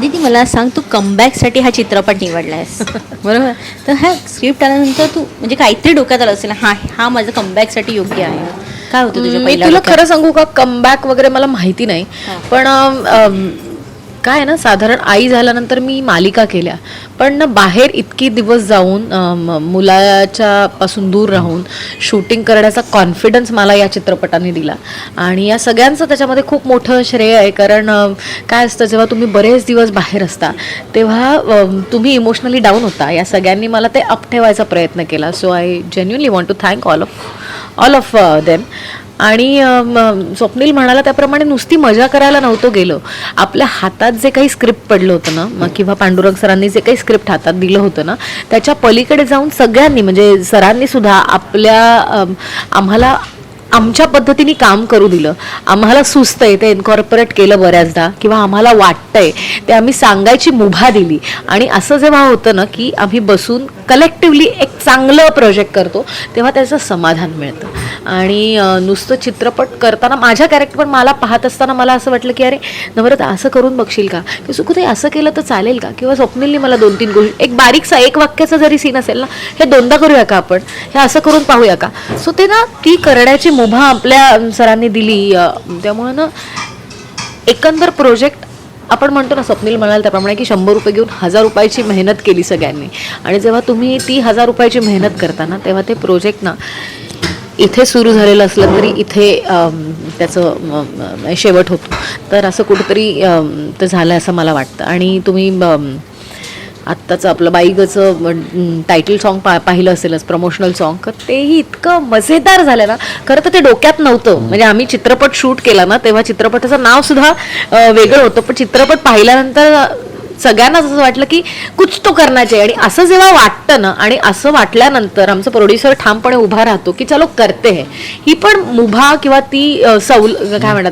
आदिती मला सांग तू कमबॅकसाठी हा चित्रपट निवडलायस बरोबर तर हा स्क्रिप्ट आल्यानंतर तू म्हणजे काहीतरी डोक्यात आलं असेल हा हा माझं कमबॅकसाठी योग्य आहे काय होतं तुझ्या मी पहिल्या तुला डोक्यात? खरं सांगू का कमबॅक वगैरे मला माहिती नाही. पण अम, काय आहे ना साधारण आई झाल्यानंतर मी मालिका केल्या. पण ना बाहेर इतकी दिवस जाऊन मुलाच्या पासून दूर राहून शूटिंग करण्याचा कॉन्फिडन्स मला या चित्रपटाने दिला. आणि या सगळ्यांचं त्याच्यामध्ये खूप मोठं श्रेय आहे. कारण काय असतं जेव्हा तुम्ही बरेच दिवस बाहेर असता तेव्हा तुम्ही इमोशनली डाऊन होता. या सगळ्यांनी मला ते अप ठेवायचा प्रयत्न केला. So I genuinely want to thank all of all of them आणि स्वप्नील म्हणाला त्याप्रमाणे नुसती मजा करायला नव्हतं गेलो. आपल्या हातात जे काही स्क्रिप्ट पडलं होतं ना मग किंवा पांडुरंग सरांनी जे काही स्क्रिप्ट हातात दिलं होतं ना त्याच्या पलीकडे जाऊन सगळ्यांनी म्हणजे सरांनी सुद्धा आपल्या आम्हाला आमच्या पद्धतीने काम करू दिलं. आम्हाला सुचतंय ते इन्कॉर्पोरेट केलं बऱ्याचदा किंवा आम्हाला वाटतंय ते आम्ही सांगायची मुभा दिली. आणि असं जेव्हा होतं ना की आम्ही बसून कलेक्टिवली एक चांगलं प्रोजेक्ट करतो तेव्हा त्याचं समाधान मिळतं. आणि नुसतं चित्रपट करताना माझ्या कॅरेक्टर पण मला पाहत असताना मला असं वाटलं की अरे नवरत असं करून बघशील का? की सुखुताई असं केलं तर चालेल का? किंवा स्वप्नीलनी मला दोन तीन गोष्टी एक बारीकसा एक वाक्याचा जरी सीन असेल ना हे दोनदा करूया का आपण? हे असं करून पाहूया का? सो ते ना ती करण्याची मुभा आपल्या सरांनी दिली त्यामुळं ना एकंदर प्रोजेक्ट आपण म्हणतो ना स्वप्नील म्हणाल त्याप्रमाणे की शंभर रुपये घेऊन हजार रुपयाची मेहनत केली सगळ्यांनी. आणि जेव्हा तुम्ही ती हजार रुपयाची मेहनत करता ना तेव्हा ते प्रोजेक्ट ना इथे सुरू झालेलं असलं तरी इथे त्याचं शेवट होतो. तर असं कुठंतरी ते झालं असं मला वाटतं. आणि तुम्ही आत्ताचं आपलं बाईगचं टायटल सॉन्ग पा पाहिलं असेलच प्रमोशनल सॉन्ग तर तेही इतकं मजेदार झालं ना. खरं तर ते डोक्यात नव्हतं. म्हणजे आम्ही चित्रपट शूट केला ना तेव्हा चित्रपटाचं नाव सुद्धा अं, वेगळं होतं. पण चित्रपट पाहिल्यानंतर सगळ्यांनाच असं वाटलं की कुछ तो करण्याचे आणि असं जेव्हा वाटतं ना आणि असं वाटल्यानंतर आमचं प्रोड्युसर ठामपणे उभा राहतो की चलो करते हे. ही पण मुभा किंवा ती सौल काय म्हणतात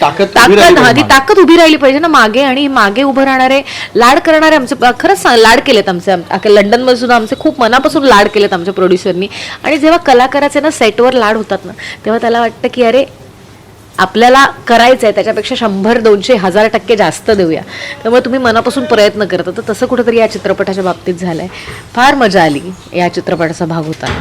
ताकद उभी ताकद राहिली हा पाहिजे ती ताकद उभी राहिली पाहिजे ना मागे आणि मागे उभं राहणारे लाड करणारे आमचे खरंच लाड केलेत आमचे लंडनमध्ये सुद्धा आमचे खूप मनापासून लाड केलेत आमच्या प्रोड्युसरनी आणि जेव्हा कलाकाराचे ना सेटवर लाड होतात ना तेव्हा त्याला वाटतं की अरे आपल्याला करायचं आहे त्याच्यापेक्षा शंभर दोनशे हजार टक्के जास्त देऊया. त्यामुळे तुम्ही मनापासून प्रयत्न करता. तर तसं कुठंतरी या चित्रपटाच्या बाबतीत झालंय. फार मजा आली या चित्रपटाचा भाग होता